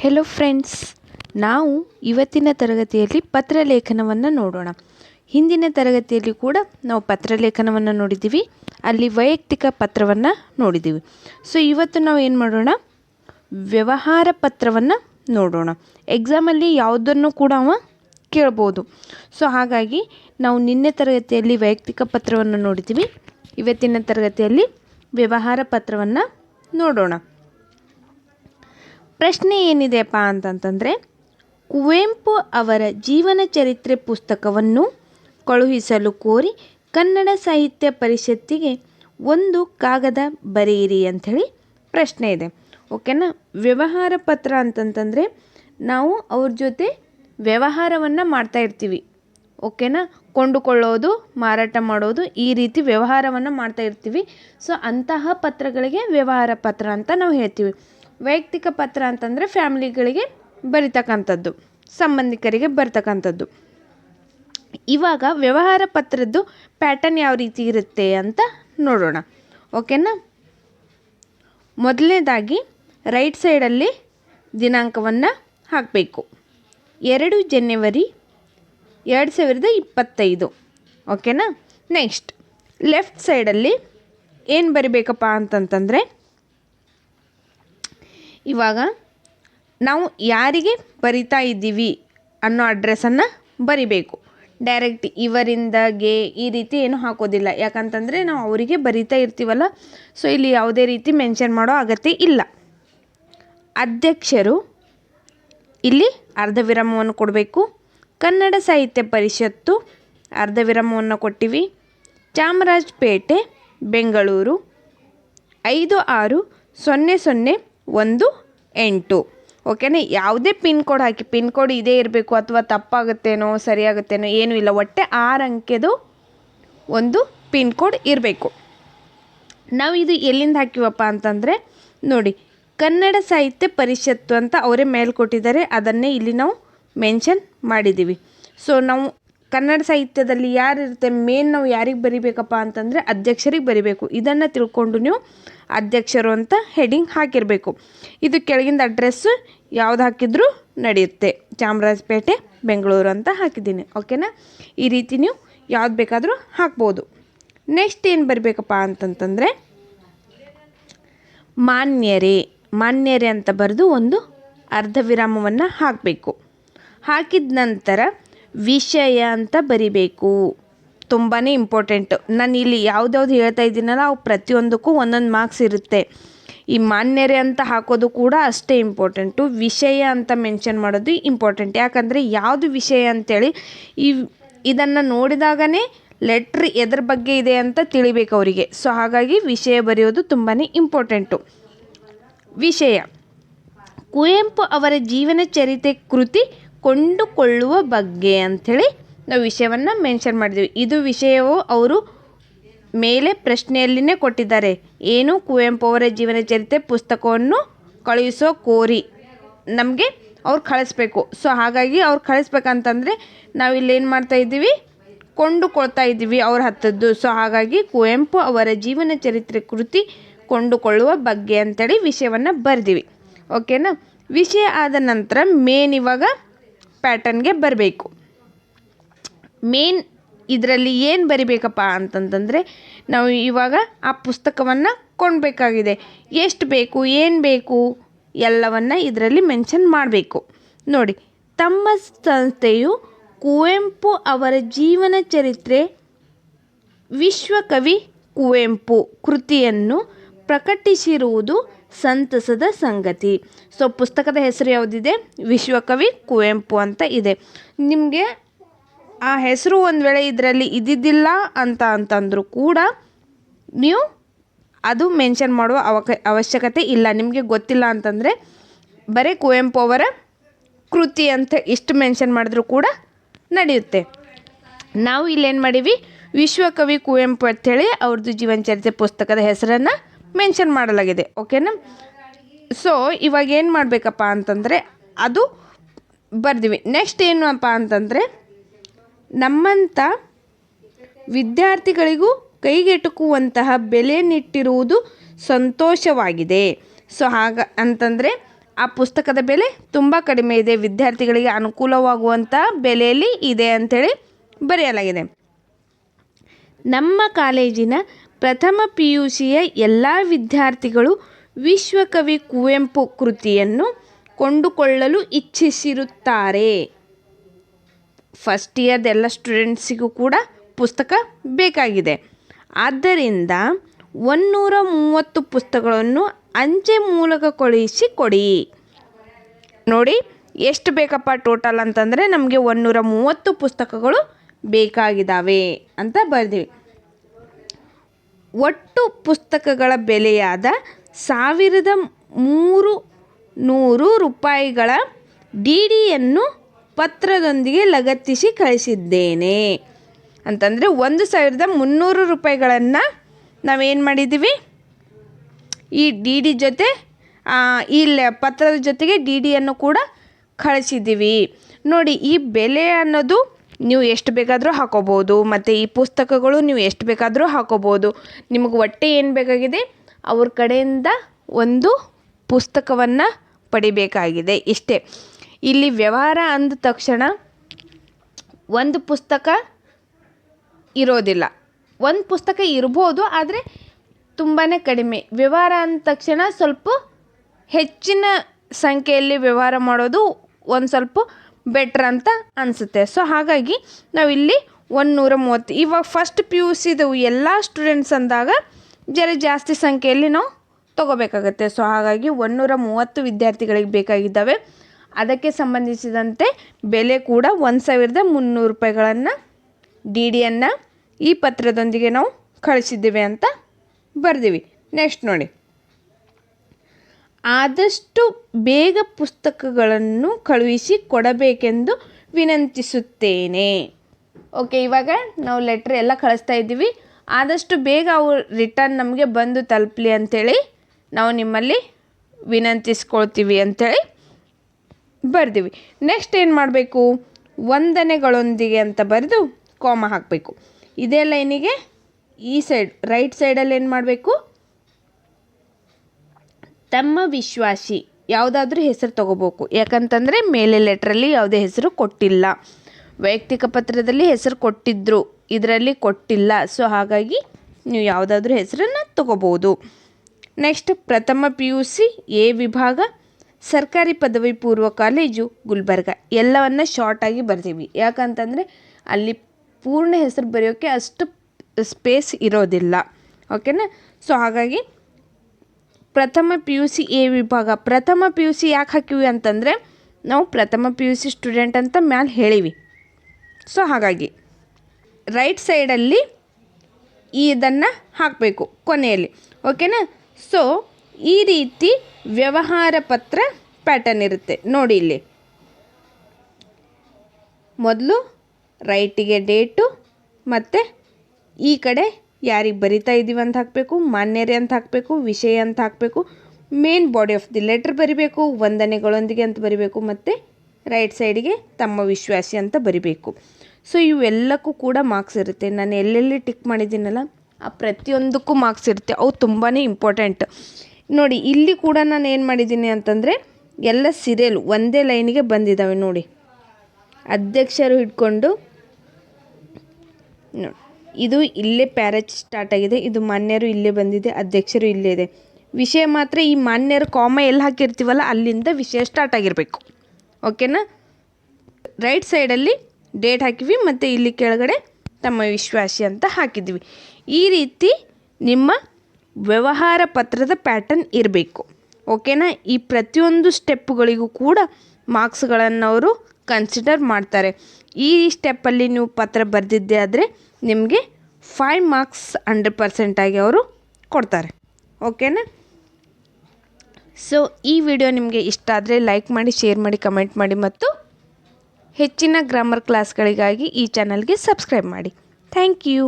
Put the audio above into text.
Hello friends ನಾವು ಇವತ್ತಿನ ತರಗತಿಯಲ್ಲಿ ಪತ್ರಲೇಖನವನ್ನು ನೋಡೋಣ. ಹಿಂದಿನ ತರಗತಿಯಲ್ಲಿ ಕೂಡ ನಾವು ಪತ್ರಲೇಖನವನ್ನು ನೋಡಿದ್ದೀವಿ. ಅಲ್ಲಿ ವೈಯಕ್ತಿಕ ಪತ್ರವನ್ನು ನೋಡಿದ್ದೀವಿ. ಸೊ ಇವತ್ತು ನಾವು ಏನು ಮಾಡೋಣ? ವ್ಯವಹಾರ ಪತ್ರವನ್ನು ನೋಡೋಣ. ಎಕ್ಸಾಮಲ್ಲಿ ಯಾವುದನ್ನು ಕೂಡ ಅವ ಕೇಳ್ಬೋದು. ಸೊ ಹಾಗಾಗಿ ನಾವು ನಿನ್ನೆ ತರಗತಿಯಲ್ಲಿ ವೈಯಕ್ತಿಕ ಪತ್ರವನ್ನು ನೋಡಿದ್ದೀವಿ. ಇವತ್ತಿನ ತರಗತಿಯಲ್ಲಿ ವ್ಯವಹಾರ ಪತ್ರವನ್ನು ನೋಡೋಣ. ಪ್ರಶ್ನೆ ಏನಿದೆಯಪ್ಪ ಅಂತಂತಂದರೆ, ಕುವೆಂಪು ಅವರ ಜೀವನ ಚರಿತ್ರೆ ಪುಸ್ತಕವನ್ನು ಕಳುಹಿಸಲು ಕೋರಿ ಕನ್ನಡ ಸಾಹಿತ್ಯ ಪರಿಷತ್ತಿಗೆ ಒಂದು ಕಾಗದ ಬರೆಯಿರಿ ಅಂಥೇಳಿ ಪ್ರಶ್ನೆ ಇದೆ. ಓಕೆನಾ? ವ್ಯವಹಾರ ಪತ್ರ ಅಂತಂತಂದರೆ, ನಾವು ಅವ್ರ ಜೊತೆ ವ್ಯವಹಾರವನ್ನು ಮಾಡ್ತಾ ಇರ್ತೀವಿ. ಓಕೆನಾ? ಕೊಂಡುಕೊಳ್ಳೋದು, ಮಾರಾಟ ಮಾಡೋದು, ಈ ರೀತಿ ವ್ಯವಹಾರವನ್ನು ಮಾಡ್ತಾ ಇರ್ತೀವಿ. ಸೊ, ಅಂತಹ ಪತ್ರಗಳಿಗೆ ವ್ಯವಹಾರ ಪತ್ರ ಅಂತ ನಾವು ಹೇಳ್ತೀವಿ. ವೈಯಕ್ತಿಕ ಪತ್ರ ಅಂತಂದರೆ ಫ್ಯಾಮಿಲಿಗಳಿಗೆ ಬರಿತಕ್ಕಂಥದ್ದು, ಸಂಬಂಧಿಕರಿಗೆ ಬರ್ತಕ್ಕಂಥದ್ದು. ಇವಾಗ ವ್ಯವಹಾರ ಪತ್ರದ್ದು ಪ್ಯಾಟರ್ನ್ ಯಾವ ರೀತಿ ಇರುತ್ತೆ ಅಂತ ನೋಡೋಣ. ಓಕೆನಾ ಮೊದಲನೇದಾಗಿ ರೈಟ್ ಸೈಡಲ್ಲಿ ದಿನಾಂಕವನ್ನು ಹಾಕಬೇಕು. ಎರಡು ಜನವರಿ ಎರಡು ಸಾವಿರದ ಇಪ್ಪತ್ತೈದು. ಓಕೆನಾ ನೆಕ್ಸ್ಟ್ ಲೆಫ್ಟ್ ಸೈಡಲ್ಲಿ ಏನು ಬರಿಬೇಕಪ್ಪ ಅಂತಂತಂದರೆ ಇವಾಗ ನಾವು ಯಾರಿಗೆ ಬರಿತಾ ಇದ್ದೀವಿ ಅನ್ನೋ ಅಡ್ರೆಸ್ಸನ್ನು ಬರಿಬೇಕು. ಡೈರೆಕ್ಟ್ ಇವರಿಂದಗೆ ಈ ರೀತಿ ಏನು ಹಾಕೋದಿಲ್ಲ. ಯಾಕಂತಂದರೆ ನಾವು ಅವರಿಗೆ ಬರಿತಾ ಇರ್ತೀವಲ್ಲ ಸೊ ಇಲ್ಲಿ ಯಾವುದೇ ರೀತಿ ಮೆನ್ಷನ್ ಮಾಡೋ ಅಗತ್ಯ ಇಲ್ಲ. ಅಧ್ಯಕ್ಷರು ಇಲ್ಲಿ ಅರ್ಧ ವಿರಾಮವನ್ನು ಕೊಡಬೇಕು. ಕನ್ನಡ ಸಾಹಿತ್ಯ ಪರಿಷತ್ತು ಅರ್ಧ ವಿರಾಮವನ್ನು ಕೊಟ್ಟಿವಿ. ಚಾಮರಾಜಪೇಟೆ, ಬೆಂಗಳೂರು, ಐದು ಆರು ಸೊನ್ನೆ ಸೊನ್ನೆ ಒಂದು, ಎಂಟು. ಓಕೆನಾ ಯಾವುದೇ ಪಿನ್ ಕೋಡ್ ಹಾಕಿ, ಪಿನ್ ಕೋಡ್ ಇದೇ ಇರಬೇಕು ಅಥವಾ ತಪ್ಪಾಗುತ್ತೇನೋ, ಸರಿಯಾಗುತ್ತೇನೋ, ಏನೂ ಇಲ್ಲ. ಒಟ್ಟೆ ಆರು ಅಂಕೆದು ಒಂದು ಪಿನ್ ಕೋಡ್ ಇರಬೇಕು. ನಾವು ಇದು ಎಲ್ಲಿಂದ ಹಾಕಿವಪ್ಪ ಅಂತಂದರೆ, ನೋಡಿ, ಕನ್ನಡ ಸಾಹಿತ್ಯ ಪರಿಷತ್ತು ಅಂತ ಅವರೇ ಮೇಲೆ ಕೊಟ್ಟಿದ್ದಾರೆ. ಅದನ್ನೇ ಇಲ್ಲಿ ನಾವು ಮೆನ್ಷನ್ ಮಾಡಿದ್ದೀವಿ. ಸೊ ನಾವು ಕನ್ನಡ ಸಾಹಿತ್ಯದಲ್ಲಿ ಯಾರು ಇರುತ್ತೆ ಮೇನ್ ನಾವು ಯಾರಿಗೆ ಬರಿಬೇಕಪ್ಪ ಅಂತಂದರೆ ಅಧ್ಯಕ್ಷರಿಗೆ ಬರಿಬೇಕು. ಇದನ್ನು ತಿಳ್ಕೊಂಡು ನೀವು ಅಧ್ಯಕ್ಷರು ಅಂತ ಹೆಡಿಂಗ್ ಹಾಕಿರಬೇಕು. ಇದು ಕೆಳಗಿಂದ ಅಡ್ರೆಸ್ಸು ಯಾವ್ದು ಹಾಕಿದರೂ ನಡೆಯುತ್ತೆ. ಚಾಮರಾಜಪೇಟೆ, ಬೆಂಗಳೂರು ಅಂತ ಹಾಕಿದ್ದೀನಿ. ಓಕೆನಾ ಈ ರೀತಿ ನೀವು ಯಾವ್ದು ಬೇಕಾದರೂ ಹಾಕ್ಬೋದು. ನೆಕ್ಸ್ಟ್ ಏನು ಬರಬೇಕಪ್ಪ ಅಂತಂತಂದರೆ ಮಾನ್ಯರೇ. ಮಾನ್ಯರೇ ಅಂತ ಬರೆದು ಒಂದು ಅರ್ಧ ವಿರಾಮವನ್ನು ಹಾಕಬೇಕು. ಹಾಕಿದ ನಂತರ ವಿಷಯ ಅಂತ ಬರಿಬೇಕು. ತುಂಬಾ ಇಂಪಾರ್ಟೆಂಟ್ ನಾನು ಇಲ್ಲಿ ಯಾವ್ದ್ಯಾವ್ದು ಹೇಳ್ತಾ ಇದ್ದೀನಲ್ಲ, ಅವು ಪ್ರತಿಯೊಂದಕ್ಕೂ ಒಂದೊಂದು ಮಾರ್ಕ್ಸ್ ಇರುತ್ತೆ. ಈ ಮಾನ್ಯರೇ ಅಂತ ಹಾಕೋದು ಕೂಡ ಅಷ್ಟೇ ಇಂಪಾರ್ಟೆಂಟು ವಿಷಯ ಅಂತ ಮೆನ್ಷನ್ ಮಾಡೋದು ಇಂಪಾರ್ಟೆಂಟ್ ಯಾಕಂದರೆ ಯಾವುದು ವಿಷಯ ಅಂತೇಳಿ ಈ ಇದನ್ನು ನೋಡಿದಾಗನೇ ಲೆಟ್ರ್ ಎದ್ರ ಬಗ್ಗೆ ಇದೆ ಅಂತ ತಿಳಿಬೇಕು ಅವರಿಗೆ. ಸೊ ಹಾಗಾಗಿ ವಿಷಯ ಬರೆಯೋದು ತುಂಬಾ ಇಂಪಾರ್ಟೆಂಟು ವಿಷಯ. ಕುವೆಂಪು ಅವರ ಜೀವನ ಚರಿತೆ ಕೃತಿ ಕೊಂಡುಕೊಳ್ಳುವ ಬಗ್ಗೆ ಅಂಥೇಳಿ ನಾವು ವಿಷಯವನ್ನು ಮೆನ್ಷನ್ ಮಾಡಿದ್ದೀವಿ ಇದು ವಿಷಯವು ಅವರು ಮೇಲೆ ಪ್ರಶ್ನೆಯಲ್ಲಿನೇ ಕೊಟ್ಟಿದ್ದಾರೆ. ಏನು ಕುವೆಂಪು ಅವರ ಜೀವನ ಚರಿತ್ರೆ ಪುಸ್ತಕವನ್ನು ಕಳುಹಿಸೋ ಕೋರಿ ನಮಗೆ ಅವ್ರು ಕಳಿಸ್ಬೇಕು. ಸೊ ಹಾಗಾಗಿ ಅವ್ರು ಕಳಿಸ್ಬೇಕಂತಂದರೆ ನಾವು ಇಲ್ಲಿ ಏನು ಮಾಡ್ತಾ ಇದ್ದೀವಿ? ಕೊಂಡುಕೊಳ್ತಾ ಇದ್ದೀವಿ ಅವ್ರ ಹತ್ತದ್ದು. ಸೊ ಹಾಗಾಗಿ ಕುವೆಂಪು ಅವರ ಜೀವನ ಚರಿತ್ರೆ ಕೃತಿ ಕೊಂಡುಕೊಳ್ಳುವ ಬಗ್ಗೆ ಅಂತೇಳಿ ವಿಷಯವನ್ನು ಬರೆದೀವಿ. ಓಕೆನಾ ವಿಷಯ ಆದ ನಂತರ ಮೇನ್ ಇವಾಗ ಪ್ಯಾಟರ್ನ್ಗೆ ಬರಬೇಕು. ಮೇನ್ ಇದರಲ್ಲಿ ಏನು ಬರಿಬೇಕಪ್ಪ ಅಂತಂತಂದರೆ, ನಾವು ಇವಾಗ ಆ ಪುಸ್ತಕವನ್ನು ಕೊಂಡಬೇಕಾಗಿದೆ. ಎಷ್ಟು ಬೇಕು, ಏನು ಬೇಕು, ಎಲ್ಲವನ್ನು ಇದರಲ್ಲಿ ಮೆನ್ಷನ್ ಮಾಡಬೇಕು. ನೋಡಿ, ತಮ್ಮ ಸಂಸ್ಥೆಯು ಕುವೆಂಪು ಅವರ ಜೀವನ ಚರಿತ್ರೆ, ವಿಶ್ವಕವಿ ಕುವೆಂಪು ಕೃತಿಯನ್ನು ಪ್ರಕಟಿಸಿರುವುದು ಸಂತಸದ ಸಂಗತಿ. ಸೊ ಪುಸ್ತಕದ ಹೆಸರು ಯಾವುದಿದೆ? ವಿಶ್ವಕವಿ ಕುವೆಂಪು ಅಂತ ಇದೆ. ನಿಮಗೆ ಆ ಹೆಸರು ಒಂದು ವೇಳೆ ಇದರಲ್ಲಿ ಇದ್ದಿದ್ದಿಲ್ಲ ಅಂತ ಅಂತಂದರೂ ಕೂಡ ನೀವು ಅದು ಮೆನ್ಷನ್ ಮಾಡುವ ಅವಕ, ಅವಶ್ಯಕತೆ ಇಲ್ಲ. ನಿಮಗೆ ಗೊತ್ತಿಲ್ಲ ಅಂತಂದರೆ ಬರೀ ಕುವೆಂಪು ಅವರ ಕೃತಿ ಅಂತ ಇಷ್ಟು ಮೆನ್ಷನ್ ಮಾಡಿದ್ರೂ ಕೂಡ ನಡೆಯುತ್ತೆ. ನಾವು ಇಲ್ಲೇನು ಮಾಡೀವಿ? ವಿಶ್ವಕವಿ ಕುವೆಂಪು ಅಂಥೇಳಿ ಅವ್ರದ್ದು ಜೀವನ ಚರಿತ್ರೆ ಪುಸ್ತಕದ ಹೆಸರನ್ನು ಮೆನ್ಷನ್ ಮಾಡಲಾಗಿದೆ ಓಕೆನಾ ಸೊ ಇವಾಗ ಏನು ಮಾಡಬೇಕಪ್ಪ ಅಂತಂದರೆ, ಅದು ಬರ್ದಿವಿ. ನೆಕ್ಸ್ಟ್ ಏನಪ್ಪ ಅಂತಂದರೆ ನಮ್ಮಂಥ ವಿದ್ಯಾರ್ಥಿಗಳಿಗೂ ಕೈಗೆಟುಕುವಂತಹ ಬೆಲೆ ನಿಟ್ಟಿರುವುದು ಸಂತೋಷವಾಗಿದೆ. ಸೊ ಹಾಗ, ಅಂತಂದರೆ, ಆ ಪುಸ್ತಕದ ಬೆಲೆ ತುಂಬ ಕಡಿಮೆ ಇದೆ. ವಿದ್ಯಾರ್ಥಿಗಳಿಗೆ ಅನುಕೂಲವಾಗುವಂತಹ ಬೆಲೆಯಲ್ಲಿ ಇದೆ ಅಂಥೇಳಿ ಬರೆಯಲಾಗಿದೆ. ನಮ್ಮ ಕಾಲೇಜಿನ ಪ್ರಥಮ ಪಿ ಯು ಸಿಯ ಎಲ್ಲ ವಿದ್ಯಾರ್ಥಿಗಳು ವಿಶ್ವಕವಿ ಕುವೆಂಪು ಕೃತಿಯನ್ನು ಕೊಂಡುಕೊಳ್ಳಲು ಇಚ್ಛಿಸಿರುತ್ತಾರೆ. ಫಸ್ಟ್ ಇಯರ್ದ ಎಲ್ಲ ಸ್ಟೂಡೆಂಟ್ಸಿಗೂ ಕೂಡ ಪುಸ್ತಕ ಬೇಕಾಗಿದೆ. ಆದ್ದರಿಂದ ಒನ್ನೂರ ಮೂವತ್ತು ಪುಸ್ತಕಗಳನ್ನು ಅಂಚೆ ಮೂಲಕ ಕಳುಹಿಸಿ ಕೊಡಿ. ನೋಡಿ, ಎಷ್ಟು ಬೇಕಪ್ಪ ಟೋಟಲ್ ಅಂತಂದರೆ ನಮಗೆ ಒನ್ನೂರ ಮೂವತ್ತು ಪುಸ್ತಕಗಳು ಬೇಕಾಗಿದ್ದಾವೆ ಅಂತ ಬರ್ದೀವಿ. ಒಟ್ಟು ಪುಸ್ತಕಗಳ ಬೆಲೆಯಾದ ಸಾವಿರದ ಮೂರು ನೂರು ರೂಪಾಯಿಗಳ ಡಿ ಡಿಯನ್ನು ಪತ್ರದೊಂದಿಗೆ ಲಗತ್ತಿಸಿ ಕಳಿಸಿದ್ದೇನೆ. ಅಂತಂದರೆ ಒಂದು ಸಾವಿರದ ಮುನ್ನೂರು ರೂಪಾಯಿಗಳನ್ನು ನಾವೇನು ಮಾಡಿದ್ದೀವಿ ಈ ಡಿ ಡಿ ಜೊತೆ ಈ ಪತ್ರದ ಜೊತೆಗೆ ಡಿ ಡಿಯನ್ನು ಕೂಡ ಕಳಿಸಿದ್ದೀವಿ ನೋಡಿ, ಈ ಬೆಲೆ ಅನ್ನೋದು ನೀವು ಎಷ್ಟು ಬೇಕಾದರೂ ಹಾಕೋಬೋದು, ಮತ್ತು ಈ ಪುಸ್ತಕಗಳು ನೀವು ಎಷ್ಟು ಬೇಕಾದರೂ ಹಾಕೋಬೋದು. ನಿಮಗೆ ಒಟ್ಟು ಏನು ಬೇಕಾಗಿದೆ? ಅವ್ರ ಕಡೆಯಿಂದ ಒಂದು ಪುಸ್ತಕವನ್ನು ಪಡಿಬೇಕಾಗಿದೆ. ಇಷ್ಟೇ. ಇಲ್ಲಿ ವ್ಯವಹಾರ ಅಂದ ತಕ್ಷಣ ಒಂದು ಪುಸ್ತಕ ಇರೋದಿಲ್ಲ. ಒಂದು ಪುಸ್ತಕ ಇರ್ಬೋದು, ಆದರೆ ತುಂಬಾ ಕಡಿಮೆ. ವ್ಯವಹಾರ ಅಂದ ತಕ್ಷಣ ಸ್ವಲ್ಪ ಹೆಚ್ಚಿನ ಸಂಖ್ಯೆಯಲ್ಲಿ ವ್ಯವಹಾರ ಮಾಡೋದು ಒಂದು ಸ್ವಲ್ಪ ಬೆಟ್ರ್ ಅಂತ ಅನಿಸುತ್ತೆ. ಸೊ ಹಾಗಾಗಿ ನಾವಿಲ್ಲಿ ಒಂದು ನೂರ ಮೂವತ್ತು ಇವಾಗ ಫಸ್ಟ್ ಪಿ ಯು ಸಿದು ಎಲ್ಲ ಸ್ಟೂಡೆಂಟ್ಸ್ ಅಂದಾಗ ಜರ ಜಾಸ್ತಿ ಸಂಖ್ಯೆಯಲ್ಲಿ ನಾವು ತೊಗೋಬೇಕಾಗತ್ತೆ. ಸೊ ಹಾಗಾಗಿ ಒಂದುನೂರ ಮೂವತ್ತು ವಿದ್ಯಾರ್ಥಿಗಳಿಗೆ ಬೇಕಾಗಿದ್ದಾವೆ. ಅದಕ್ಕೆ ಸಂಬಂಧಿಸಿದಂತೆ ಬೆಲೆ ಕೂಡ ಒಂದು ಸಾವಿರದ ಮುನ್ನೂರು ರೂಪಾಯಿಗಳನ್ನು ಡಿ ಡಿಯನ್ನು ಈ ಪತ್ರದೊಂದಿಗೆ ನಾವು ಕಳಿಸಿದ್ದೇವೆ ಅಂತ ಬರ್ದೀವಿ. ನೆಕ್ಸ್ಟ್ ನೋಡಿ. ಆದಷ್ಟು ಬೇಗ ಪುಸ್ತಕಗಳನ್ನು ಕಳುಹಿಸಿ ಕೊಡಬೇಕೆಂದು ವಿನಂತಿಸುತ್ತೇನೆ. ಓಕೆ ಇವಾಗ ನಾವು ಲೆಟ್ರ್ ಎಲ್ಲ ಕಳಿಸ್ತಾ ಇದ್ದೀವಿ. ಆದಷ್ಟು ಬೇಗ ಅವು ರಿಟರ್ನ್ ನಮಗೆ ಬಂದು ತಲುಪಲಿ ಅಂಥೇಳಿ ನಾವು ನಿಮ್ಮಲ್ಲಿ ವಿನಂತಿಸ್ಕೊಳ್ತೀವಿ ಅಂಥೇಳಿ ಬರ್ದೀವಿ. ನೆಕ್ಸ್ಟ್ ಏನು ಮಾಡಬೇಕು? ವಂದನೆಗಳೊಂದಿಗೆ ಅಂತ ಬರೆದು ಕೋಮ ಹಾಕಬೇಕು. ಇದೇ ಲೈನಿಗೆ ಈ ಸೈಡ್ ರೈಟ್ ಸೈಡಲ್ಲಿ ಏನು ಮಾಡಬೇಕು? ತಮ್ಮ ವಿಶ್ವಾಸಿ. ಯಾವುದಾದ್ರೂ ಹೆಸರು ತಗೋಬೇಕು. ಯಾಕಂತಂದರೆ ಮೇಲೆ ಲೆಟ್ರಲ್ಲಿ ಯಾವುದೇ ಹೆಸರು ಕೊಟ್ಟಿಲ್ಲ. ವೈಯಕ್ತಿಕ ಪತ್ರದಲ್ಲಿ ಹೆಸರು ಕೊಟ್ಟಿದ್ದರು ಇದರಲ್ಲಿ ಕೊಟ್ಟಿಲ್ಲ. ಸೊ ಹಾಗಾಗಿ ನೀವು ಯಾವುದಾದ್ರೂ ಹೆಸರನ್ನು ತಗೋಬೋದು. ನೆಕ್ಸ್ಟ್ ಪ್ರಥಮ ಪಿ ಯು ಸಿ ಎ ವಿಭಾಗ, ಸರ್ಕಾರಿ ಪದವಿ ಪೂರ್ವ ಕಾಲೇಜು, ಗುಲ್ಬರ್ಗ. ಎಲ್ಲವನ್ನು ಶಾರ್ಟಾಗಿ ಬರ್ತೀವಿ ಯಾಕಂತಂದರೆ ಅಲ್ಲಿ ಪೂರ್ಣ ಹೆಸರು ಬರೆಯೋಕ್ಕೆ ಅಷ್ಟು ಸ್ಪೇಸ್ ಇರೋದಿಲ್ಲ. ಓಕೆನಾ ಸೊ ಹಾಗಾಗಿ ಪ್ರಥಮ ಪಿ ಯು ಸಿ ಎ ವಿಭಾಗ. ಪ್ರಥಮ ಪಿ ಯು ಸಿ ಯಾಕೆ ಹಾಕಿವಿ ಅಂತಂದರೆ, ನಾವು ಪ್ರಥಮ ಪಿ ಯು ಸಿ ಸ್ಟೂಡೆಂಟ್ ಅಂತ ಮ್ಯಾಲೆ ಹೇಳಿವಿ. ಸೊ ಹಾಗಾಗಿ ರೈಟ್ ಸೈಡಲ್ಲಿ ಇದನ್ನು ಹಾಕಬೇಕು ಕೊನೆಯಲ್ಲಿ. ಓಕೆನಾ ಸೊ ಈ ರೀತಿ ವ್ಯವಹಾರ ಪತ್ರ ಪ್ಯಾಟರ್ನ್ ಇರುತ್ತೆ. ನೋಡಿ ಇಲ್ಲಿ. ಮೊದಲು ರೈಟಿಗೆ ಡೇಟು ಮತ್ತು ಈ ಕಡೆ ಯಾರಿಗೆ ಬರಿತಾ ಇದ್ದೀವಿ ಅಂತ ಹಾಕಬೇಕು, ಮಾನ್ಯರೇ ಅಂತ ಹಾಕಬೇಕು, ವಿಷಯ ಅಂತ ಹಾಕಬೇಕು main body of the letter ಬರಿಬೇಕು, ವಂದನೆಗಳೊಂದಿಗೆ ಅಂತ ಬರಿಬೇಕು, ಮತ್ತು ರೈಟ್ ಸೈಡಿಗೆ ತಮ್ಮ ವಿಶ್ವಾಸಿ ಅಂತ ಬರಿಬೇಕು. ಸೊ ಇವೆಲ್ಲಕ್ಕೂ ಕೂಡ ಮಾರ್ಕ್ಸ್ ಇರುತ್ತೆ. ನಾನು ಎಲ್ಲೆಲ್ಲಿ ಟಿಕ್ ಮಾಡಿದ್ದೀನಲ್ಲ, ಆ ಪ್ರತಿಯೊಂದಕ್ಕೂ ಮಾರ್ಕ್ಸ್ ಇರುತ್ತೆ. ಅವು ತುಂಬಾ ಇಂಪಾರ್ಟೆಂಟ್ ನೋಡಿ, ಇಲ್ಲಿ ಕೂಡ ನಾನು ಏನು ಮಾಡಿದ್ದೀನಿ ಅಂತಂದರೆ, ಎಲ್ಲ ಸಿರಿಯಲ್ ಒಂದೇ ಲೈನಿಗೆ ಬಂದಿದ್ದಾವೆ ನೋಡಿ. ಅಧ್ಯಕ್ಷರು ಹಿಡ್ಕೊಂಡು, ನೋಡಿ. ಇದು ಇಲ್ಲೇ ಪ್ಯಾರೇಜ್ ಸ್ಟಾರ್ಟ್ ಆಗಿದೆ. ಇದು ಮಾನ್ಯರು ಇಲ್ಲೇ ಬಂದಿದೆ, ಅಧ್ಯಕ್ಷರು ಇಲ್ಲೇ ಇದೆ. ವಿಷಯ ಮಾತ್ರ ಈ ಮಾನ್ಯರು ಕಾಮ ಎಲ್ಲಿ ಹಾಕಿರ್ತೀವಲ್ಲ, ಅಲ್ಲಿಂದ ವಿಷಯ ಸ್ಟಾರ್ಟ್ ಆಗಿರಬೇಕು. ಓಕೆನಾ? ರೈಟ್ ಸೈಡಲ್ಲಿ ಡೇಟ್ ಹಾಕಿವಿ ಮತ್ತು ಇಲ್ಲಿ ಕೆಳಗಡೆ ತಮ್ಮ ವಿಶ್ವಾಸಿ ಅಂತ ಹಾಕಿದ್ವಿ. ಈ ರೀತಿ ನಿಮ್ಮ ವ್ಯವಹಾರ ಪತ್ರದ ಪ್ಯಾಟರ್ನ್ ಇರಬೇಕು. ಓಕೆನಾ? ಈ ಪ್ರತಿಯೊಂದು ಸ್ಟೆಪ್ಗಳಿಗೂ ಕೂಡ ಮಾರ್ಕ್ಸ್ಗಳನ್ನು ಅವರು ಕನ್ಸಿಡರ್ ಮಾಡ್ತಾರೆ. ಈ ಸ್ಟೆಪ್ಪಲ್ಲಿ ನೀವು ಪತ್ರ ಬರೆದಿದ್ದೆ ಆದರೆ ನಿಮಗೆ ಫೈವ್ ಮಾರ್ಕ್ಸ್ ಹಂಡ್ರೆಡ್ ಪರ್ಸೆಂಟಾಗಿ ಅವರು ಕೊಡ್ತಾರೆ. ಓಕೆನಾ ಸೊ ಈ ವಿಡಿಯೋ ನಿಮಗೆ ಇಷ್ಟ ಆದರೆ ಲೈಕ್ ಮಾಡಿ ಶೇರ್ ಮಾಡಿ ಕಮೆಂಟ್ ಮಾಡಿ ಮತ್ತು ಹೆಚ್ಚಿನ ಗ್ರಾಮರ್ ಕ್ಲಾಸ್ಗಳಿಗಾಗಿ ಈ ಚಾನಲ್ಗೆ ಸಬ್ಸ್ಕ್ರೈಬ್ ಮಾಡಿ. Thank you